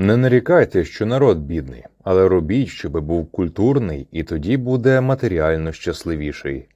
Не нарікайте, що народ бідний, але робіть, щоб був культурний, і тоді буде матеріально щасливіший.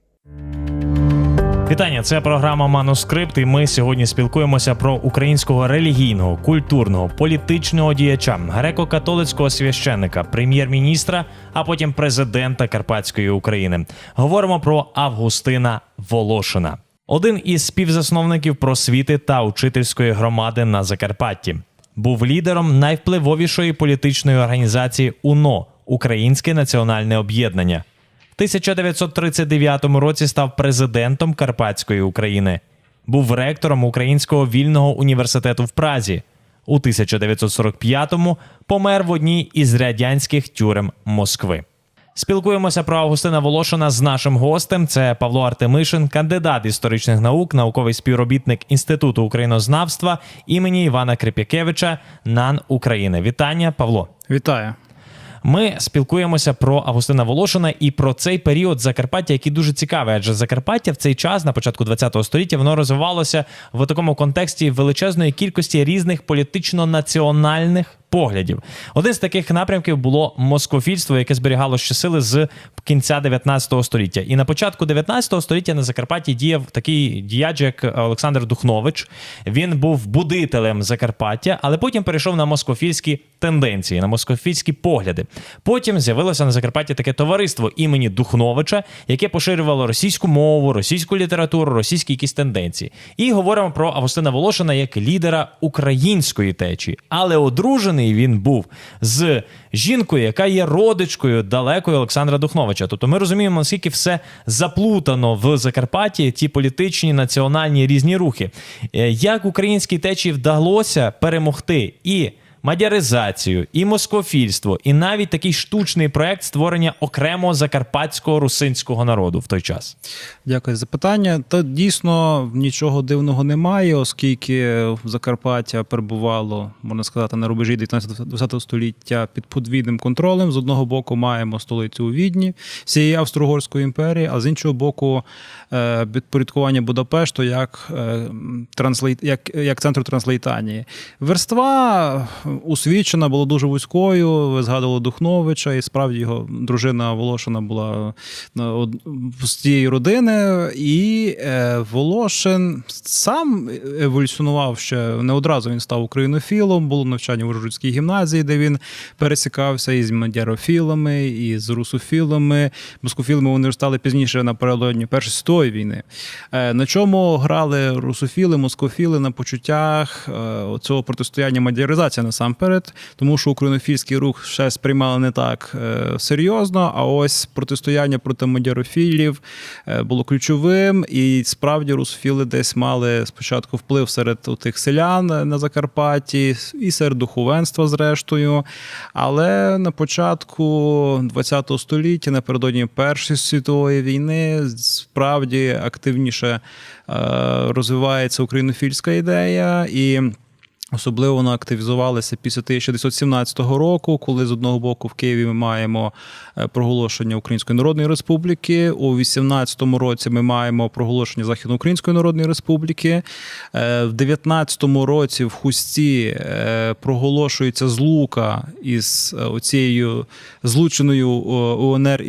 Вітання, це програма Манускрипт. І ми сьогодні спілкуємося про українського релігійного, культурного, політичного діяча, греко-католицького священника, прем'єр-міністра, а потім президента Карпатської України. Говоримо про Августина Волошина, один із співзасновників просвіти та учительської громади на Закарпатті. Був лідером найвпливовішої політичної організації УНО Українське національне об'єднання. В 1939 році став президентом Карпатської України. Був ректором Українського вільного університету в Празі. У 1945-му помер в одній із радянських тюрем Москви. Спілкуємося про Августина Волошина з нашим гостем. Це Павло Артемишин, кандидат історичних наук, науковий співробітник Інституту українознавства імені Івана Крип'якевича НАН України. Вітання, Павло. Вітаю. Ми спілкуємося про Августина Волошина і про цей період Закарпаття, який дуже цікавий. Адже Закарпаття в цей час, на початку ХХ століття, воно розвивалося в такому контексті величезної кількості різних політично-національних поглядів. Один з таких напрямків було москофільство, яке зберігало щосили з кінця 19 століття. І на початку 19 століття на Закарпатті діяв такий діяч, як Олександр Духнович. Він був будителем Закарпаття, але потім перейшов на москофільські тенденції, на москофільські погляди. Потім з'явилося на Закарпатті таке товариство імені Духновича, яке поширювало російську мову, російську літературу, російські якісь тенденції. І говоримо про Августина Волошина як лідера української течії, але одружений він був з жінкою, яка є родичкою далекою Олександра Духновича. Тобто ми розуміємо, наскільки все заплутано в Закарпатті, ті політичні, національні різні рухи. Е, Як українській течії вдалося перемогти і мадяризацію, і москофільство, і навіть такий штучний проект створення окремого закарпатського русинського народу в той час. Дякую за питання. Та дійсно нічого дивного немає, оскільки Закарпаття перебувало, можна сказати, на рубежі 19-20 століття під подвійним контролем. З одного боку, маємо столицю у Відні, всієї Австро-Угорської імперії, а з іншого боку, е, підпорядкування Будапешту як, е, транслейт, як, як центру транслейтанії. Верства усвідчена була дуже вузькою. Ви згадували Духновича, і справді його дружина Волошина була е, з тієї родини. І е, Волошин сам еволюціонував ще не одразу. Він став українофілом, було навчання в Ужгородській гімназії, де він пересікався із мадярофілами, і з русофілами. Москофілами вони стали пізніше напередодні Першої світової війни. Е, На чому грали русофіли, москофіли на почуттях е, цього протистояння мадяризації насамперед, тому що українофільський рух ще сприймали не так серйозно. А ось протистояння проти мадярофілів е, було ключовим, і справді русофіли десь мали спочатку вплив серед тих селян на Закарпатті і серед духовенства, зрештою. Але на початку ХХ століття, напередодні Першої світової війни, справді активніше е, розвивається українофільська ідея і. Особливо вона активізувалася після 1917 року, коли з одного боку в Києві ми маємо е, проголошення Української Народної Республіки. У 18-му році ми маємо проголошення Західноукраїнської Народної Республіки. Е, В 19-му році в Хусті е, проголошується злука із оцією злученою УНР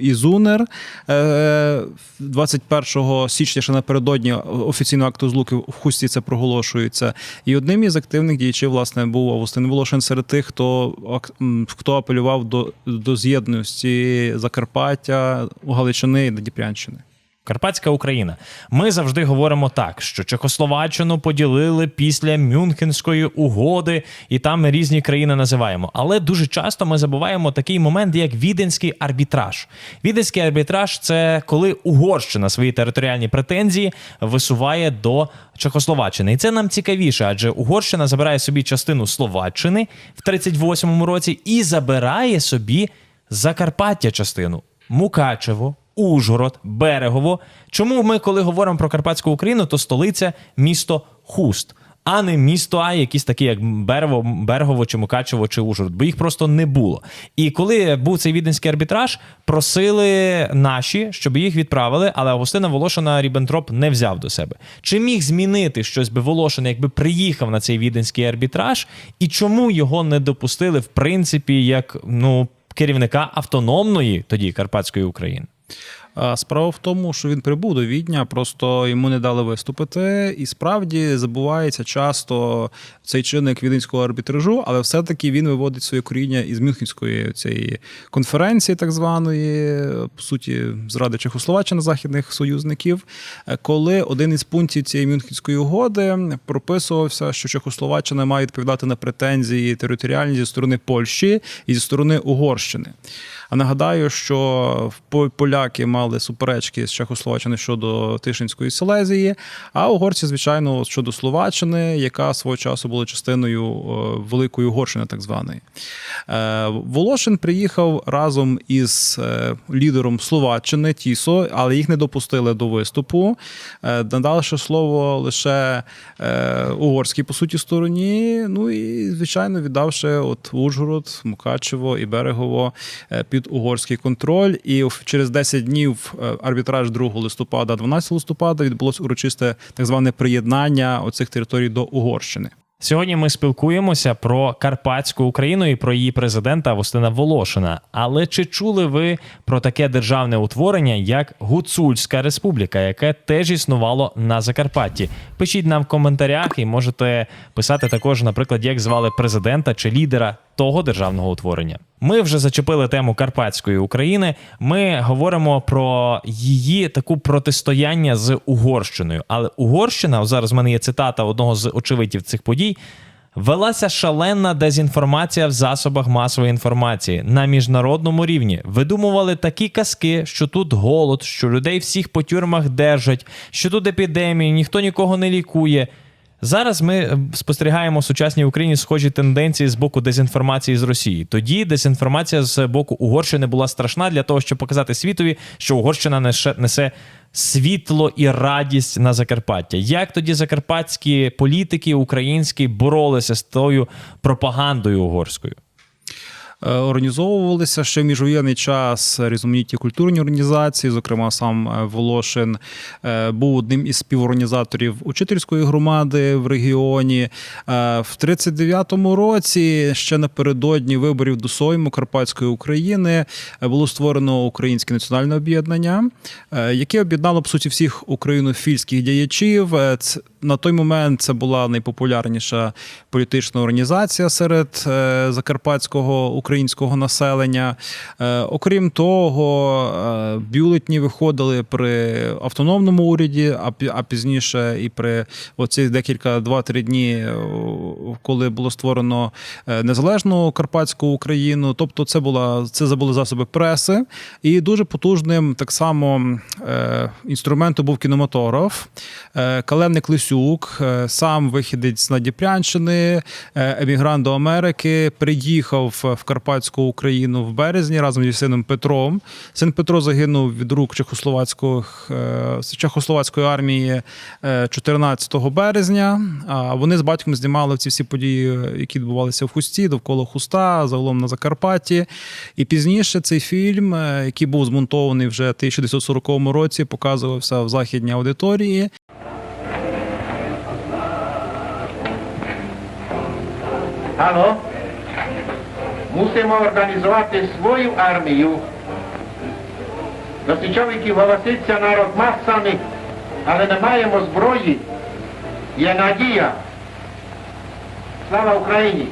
і ЗУНР. Е, 21 січня, ще напередодні офіційного акту злуки в Хусті це проголошується. І одним із активних діячів, власне, був Августин Волошин серед тих, хто, хто апелював до, до з'єдності Закарпаття, Галичини і Дніпрянщини. Карпатська Україна. Ми завжди говоримо так, що Чехословаччину поділили після Мюнхенської угоди, і там ми різні країни називаємо. Але дуже часто ми забуваємо такий момент, як віденський арбітраж. Віденський арбітраж це коли Угорщина свої територіальні претензії висуває до Чехословаччини. І це нам цікавіше, адже Угорщина забирає собі частину Словаччини в 38-му році і забирає собі Закарпаття частину. Мукачево, Ужгород, Берегово. Чому ми, коли говоримо про Карпатську Україну, то столиця місто Хуст. а не місто А, якісь такі, як Берево, Берегово чи Мукачево чи Ужгород, бо їх просто не було. І коли був цей віденський арбітраж, просили наші, щоб їх відправили, але Августина Волошина Ріббентроп не взяв до себе. Чи міг змінити щось би Волошин, якби приїхав на цей віденський арбітраж, і чому його не допустили, в принципі, як ну керівника автономної тоді Карпатської України? Справа в тому, що він прибув до Відня, просто йому не дали виступити, і справді забувається часто цей чинник віденського арбітражу, але все-таки він виводить своє коріння із Мюнхенської цієї конференції, так званої, по суті, зради Чехословаччини західних союзників, коли один із пунктів цієї Мюнхенської угоди прописувався, що Чехословаччина має відповідати на претензії територіальні зі сторони Польщі і зі сторони Угорщини. А нагадаю, що поляки мали суперечки з Чехословаччини щодо Тишинської Силезії, а угорці, звичайно, щодо Словаччини, яка свого часу була частиною е, Великої Угорщини, так званої. Е, Волошин приїхав разом із е, лідером Словаччини Тісо, але їх не допустили до виступу. Надавши слово лише угорській, по суті, стороні. Ну і, звичайно, віддавши от Ужгород, Мукачево і Берегово е, під угорський контроль. І через 10 днів е, арбітраж 2 листопада, 12 листопада відбулось урочисте так зване приєднання оцих територій до Угорщини. Сьогодні ми спілкуємося про Карпатську Україну і про її президента Августина Волошина. Але чи чули ви про таке державне утворення, як Гуцульська Республіка, яке теж існувало на Закарпатті? Пишіть нам в коментарях і можете писати також, наприклад, як звали президента чи лідера того державного утворення. Ми вже зачепили тему Карпатської України. Ми говоримо про її таку протистояння з Угорщиною. Але Угорщина, зараз в мене є цитата одного з очевидців цих подій. Велася шалена дезінформація в засобах масової інформації на міжнародному рівні. Видумували такі казки, що тут голод, що людей всіх по тюрмах держать, що тут епідемії, ніхто нікого не лікує. Зараз ми е, спостерігаємо в сучасній Україні схожі тенденції з боку дезінформації з Росії. Тоді дезінформація з боку Угорщини була страшна для того, щоб показати світові, що Угорщина несе, несе світло і радість на Закарпаття. Як тоді закарпатські політики українські боролися з тою пропагандою угорською? Е, Організовувалися ще в міжвоєнний час різноманітні культурні організації, зокрема, сам е, Волошин е, був одним із співорганізаторів учительської громади в регіоні. В 39-му році, ще напередодні виборів до Сойму Карпатської України, було створено Українське національне об'єднання, яке об'єднало по суті всіх українофільських діячів. На той момент це була найпопулярніша політична організація серед е, закарпатського українського населення. Е, Окрім того, е, бюлетні виходили при автономному уряді, а пізніше і при оці декілька два-три дні, коли було створено незалежну карпатську Україну. Тобто, це була це були засоби преси, і дуже потужним так само інструментом був кінематограф. Калемник Лисюк, е, сам вихідець з Надіпрянщини, е, емігрант до Америки, приїхав в Карпатську Україну в березні разом зі сином Петром. Син Петро загинув від рук чехословацьких, е, чехословацької армії е, 14 березня. Вони з батьком знімали ці всі події, які відбувалися в Хусті, довкола Хуста, загалом на Закарпатті. І пізніше цей фільм, який був змонтований вже в 1940 році, показувався в західній аудиторії. Áno, musíme organizувати свою армію. Російчовики голоситься народ масами, але не маємо зброї. Є надія. Слава Україні!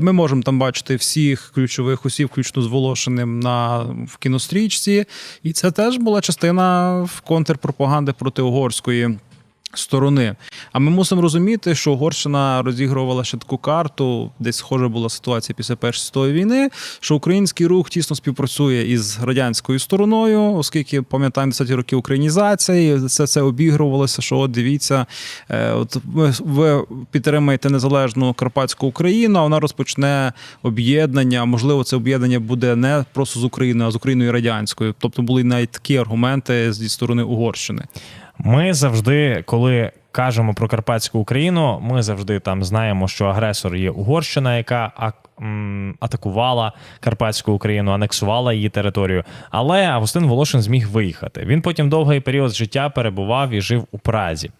Ми можемо там бачити всіх ключових осіб, включно з Волошиним на в кінострічці. І це теж була частина в контрпропаганди проти угорської. Сторони, а ми мусимо розуміти, що Угорщина розігрувала ще таку карту, десь схожа була ситуація після першої світової війни. Що український рух тісно співпрацює із радянською стороною, оскільки пам'ятаємо 10-ті роки українізації, все це обігрувалося. Що от дивіться, е, от ви, підтримаєте незалежну карпатську Україну, а вона розпочне об'єднання. Можливо, це об'єднання буде не просто з Україною, а з Україною радянською. Тобто були навіть такі аргументи зі сторони Угорщини. Ми завжди, коли кажемо про Карпатську Україну, ми завжди там знаємо, що агресор є Угорщина, яка атакувала Карпатську Україну, анексувала її територію. Але Августин Волошин зміг виїхати. Він потім довгий період життя перебував і жив у Празі.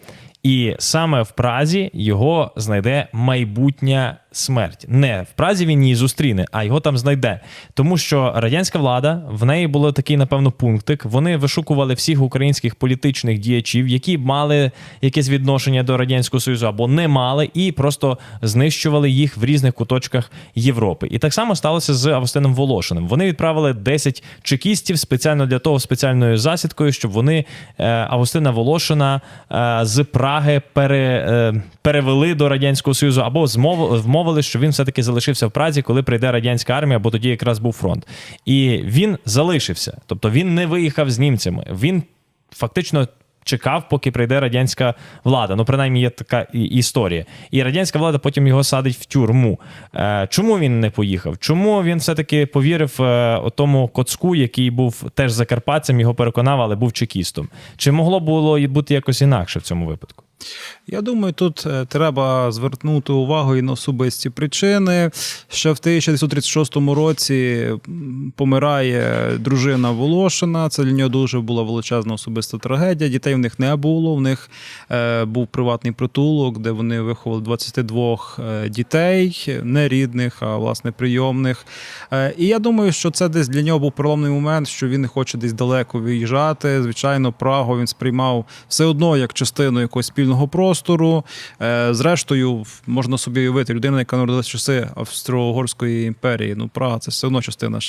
І саме в Празі його знайде майбутня смерть. Не в Празі він її зустріне, а його там знайде. Тому що радянська влада в неї було такий, напевно, пунктик. Вони вишукували всіх українських політичних діячів, які мали якесь відношення до радянського союзу або не мали, і просто знищували їх в різних куточках Європи. І так само сталося з Августином Волошиним. Вони відправили 10 чекістів спеціально для того, спеціальною засідкою, щоб вони е, Августина Волошина е, з Праги пере, е, перевели до радянського союзу або змов, вмовили, що він все-таки залишився в Празі, коли прийде радянська армія, бо тоді якраз був фронт. І він залишився, тобто він не виїхав з німцями. Він фактично. Чекав, поки прийде радянська влада. Ну, принаймні, є така історія. І радянська влада потім його садить в тюрму. Е, чому він не поїхав? Чому він все-таки повірив е, тому коцку, який був теж закарпатцем, його переконав, але був чекістом? Чи могло було бути якось інакше в цьому випадку? Я думаю, тут е, треба звернути увагу і на особисті причини. Ще в 1936 році помирає дружина Волошина. Це для нього дуже була величезна особиста трагедія. Дітей в них не було. В них е, був приватний притулок, де вони виховали 22 е, дітей, не рідних, а власне прийомних. І я думаю, що це десь для нього був переломний момент, що він не хоче десь далеко виїжджати. Звичайно, Прагу він сприймав все одно як частину якогось спільного простору. Е, Зрештою, можна собі уявити, людина, яка народилася часи Австро-Угорської імперії. Ну, Прага це все одно частина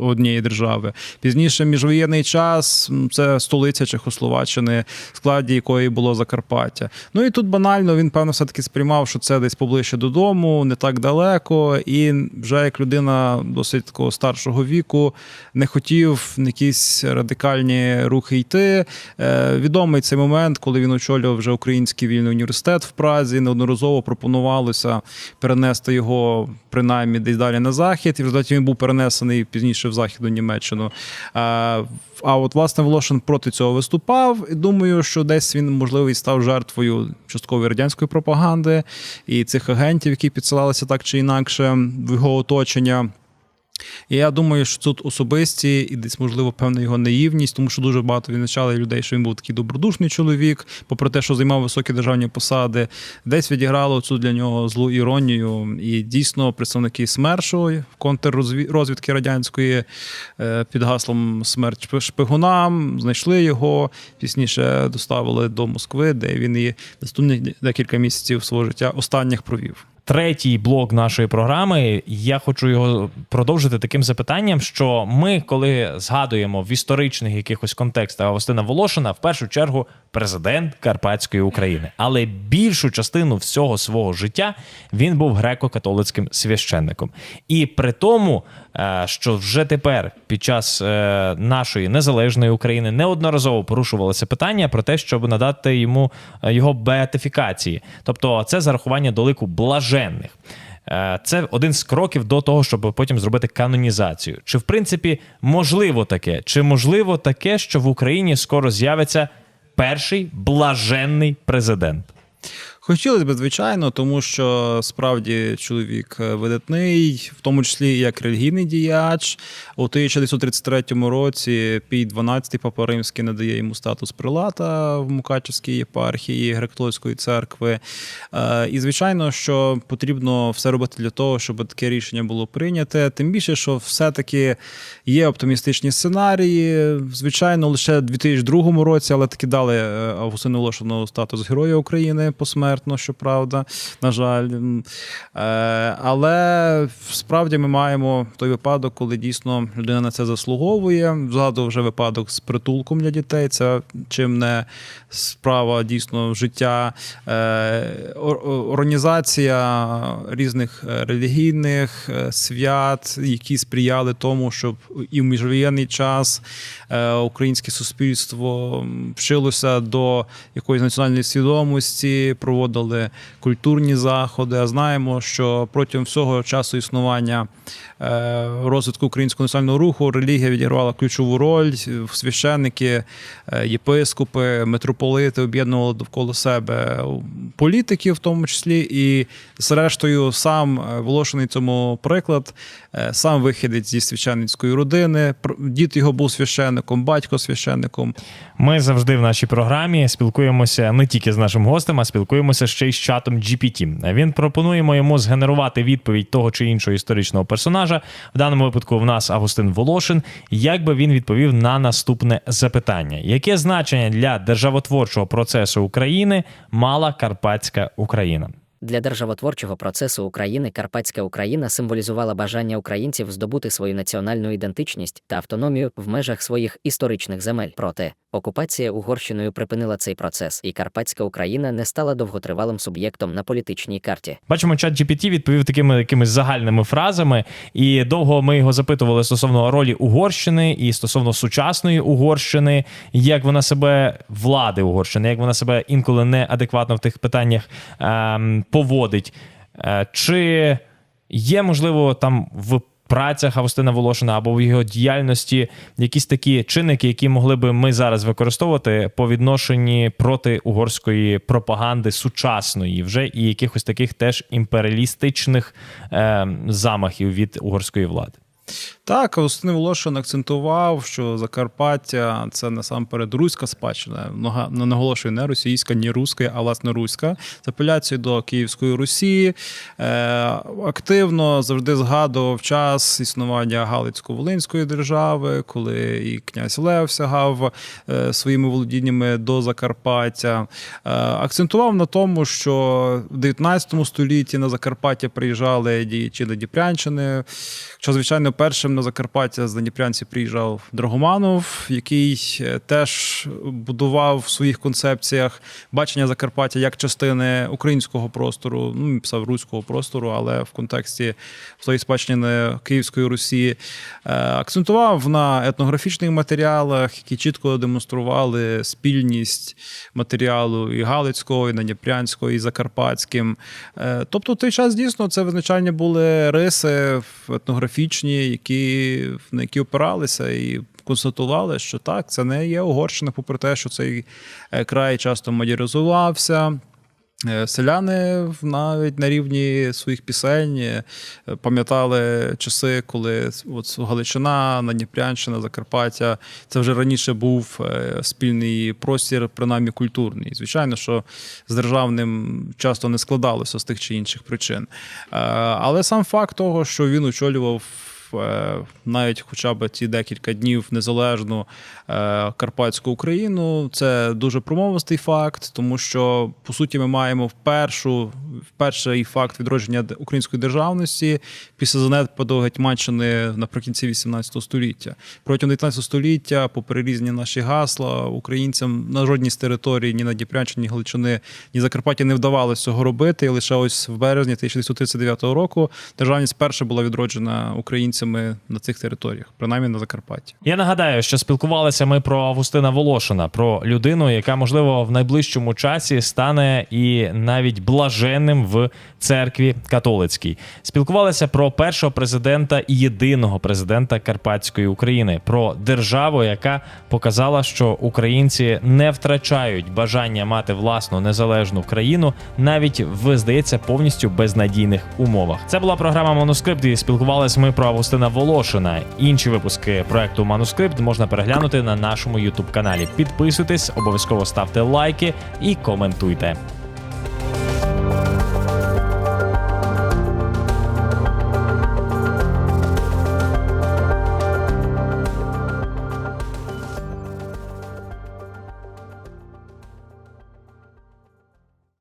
однієї держави. Пізніше, міжвоєнний час, це столиця Чехословаччини, в складі якої було Закарпаття. Ну і тут банально він, певно, все-таки сприймав, що це десь поближче додому, не так далеко. І вже як людина досить такого старшого віку не хотів в якісь радикальні рухи йти. Е, відомий цей момент, коли він очолював вже Український вільний університет в Празі. Неодноразово пропонувалося перенести його принаймні десь далі на захід. І в результаті він був перенесений пізніше в західну Німеччину. А, а от власне Волошин проти цього виступав. І думаю, що десь він можливо і став жертвою часткової радянської пропаганди і цих агентів, які підсилалися так чи інакше в його оточення. Я думаю, що тут особисті і десь, можливо, певна його наївність, тому що дуже багато відзначали людей, що він був такий добродушний чоловік, попри те, що займав високі державні посади, десь відіграло цю для нього злу іронію. І дійсно представники СМЕРШу, контррозвідки радянської е, під гаслом смерть шпигунам, знайшли його, пізніше доставили до Москви, де він і наступні декілька місяців свого життя останніх провів. Третій блок нашої програми. Я хочу його продовжити таким запитанням, що ми, коли згадуємо в історичних якихось контекстах Августина Волошина, в першу чергу президент Карпатської України, але більшу частину всього свого життя він був греко-католицьким священником. І при тому, е, що вже тепер, під час е, нашої незалежної України, неодноразово порушувалося питання про те, щоб надати йому е, його беатифікації, тобто це зарахування до лику блаженних. Е, Це один з кроків до того, щоб потім зробити канонізацію. Чи в принципі можливо таке? Чи можливо таке, що в Україні скоро з'явиться перший блаженний президент? Хотілося б, звичайно, тому що справді чоловік е, видатний, в тому числі як релігійний діяч. У 1933 році Пій 12 Папа Римський надає йому статус прилата в Мукачевській єпархії Греко-католицької церкви. Е, І звичайно, що потрібно все робити для того, щоб таке рішення було прийняте. Тим більше, що все-таки є оптимістичні сценарії. Звичайно, лише в 2002 році, але таки дали е, Августину Волошину статус Героя України посмертно, щоправда, на жаль. Е, Але справді ми маємо той випадок, коли дійсно людина на це заслуговує. Згадував вже випадок з притулком для дітей. Це чим не справа дійсно життя. Е, Організація різних е, релігійних свят, які сприяли тому, щоб і в міжвоєнний час українське суспільство вчилося до якоїсь національної свідомості, проводили культурні заходи. А знаємо, що протягом всього часу існування розвитку українського національного руху релігія відігравала ключову роль. Священники, е, єпископи, митрополити об'єднували довкола себе політиків, в тому числі, і зрештою сам е, Волошиний цьому приклад, е, сам вихідець зі священницької родини. Дід його був священником, батько священником. Ми завжди в нашій програмі спілкуємося не тільки з нашим гостем, а спілкуємося ще й з чатом GPT. Він пропонуємо йому згенерувати відповідь того чи іншого історичного персонажа. В даному випадку в нас Августин Волошин. Як би він відповів на наступне запитання: яке значення для державотворчого процесу України мала Карпатська Україна? Для державотворчого процесу України Карпатська Україна символізувала бажання українців здобути свою національну ідентичність та автономію в межах своїх історичних земель. Проте окупація Угорщиною припинила цей процес, і Карпатська Україна не стала довготривалим суб'єктом на політичній карті. Бачимо, чат GPT відповів такими якимись загальними фразами, і довго ми його запитували стосовно ролі Угорщини і стосовно сучасної Угорщини, як вона себе влади Угорщини, як вона себе інколи неадекватно в тих питаннях ем, поводить. Е, чи є можливо там в працях Августина Волошина або в його діяльності якісь такі чинники, які могли би ми зараз використовувати по відношенні проти угорської пропаганди сучасної, вже і якихось таких теж імперіалістичних е, замахів від угорської влади. Так, Августин Волошин акцентував, що Закарпаття це насамперед руська спадщина. Наголошую не російська, ні руська, а власне руська. З апеляцією до Київської Русі. Е, активно завжди згадував час існування Галицько-Волинської держави, коли і князь Лев сягав е, своїми володіннями до Закарпаття. Е, акцентував на тому, що в 19 столітті на Закарпаття приїжджали діячі Надніпрянщини. Що, звичайно, першим на Закарпаття з Дніпрянці приїжджав Драгоманов, який е, теж будував в своїх концепціях бачення Закарпаття як частини українського простору, ну писав руського простору, але в контексті своєї спадщини Київської Русі. Е, Акцентував на етнографічних матеріалах, які чітко демонстрували спільність матеріалу і Галицького, і Надніпрянського, і Закарпатським. Е, Тобто, в той час дійсно це визначання були риси етнографічні, які, на які опиралися і констатували, що так, це не є Угорщина, попри те, що цей е, край часто модернізувався. Е, Селяни навіть на рівні своїх пісень е, пам'ятали часи, коли от Галичина, Надніпрянщина, Закарпаття це вже раніше був спільний простір, принаймні культурний. Звичайно, що з державним часто не складалося з тих чи інших причин. Але сам факт того, що він очолював. Е, Навіть хоча б ці декілька днів незалежну е, Карпатську Україну, це дуже промовистий факт, тому що по суті ми маємо впершу перший факт відродження української державності після занепаду Гетьманщини наприкінці 18 століття. Протягом 19 століття, попри різні наші гасла, українцям на жодній з територій, ні на Дніпрянщині, ні Галичини, ні Закарпаття не вдавалося цього робити. І лише ось в березні 1939 року державність перша була відроджена українцями на цих територіях, принаймні на Закарпатті. Я нагадаю, що спілкувалися ми про Августина Волошина, про людину, яка можливо в найближчому часі стане і навіть блаженним в церкві католицькій. Спілкувалися про першого президента і єдиного президента Карпатської України, про державу, яка показала, що українці не втрачають бажання мати власну незалежну країну, навіть в здається повністю безнадійних умовах. Це була програма Манускрипт. І спілкувалися ми про Августина Волошина. Інші випуски проекту Манускрипт можна переглянути на нашому Ютуб каналі. Підписуйтесь, обов'язково ставте лайки і коментуйте.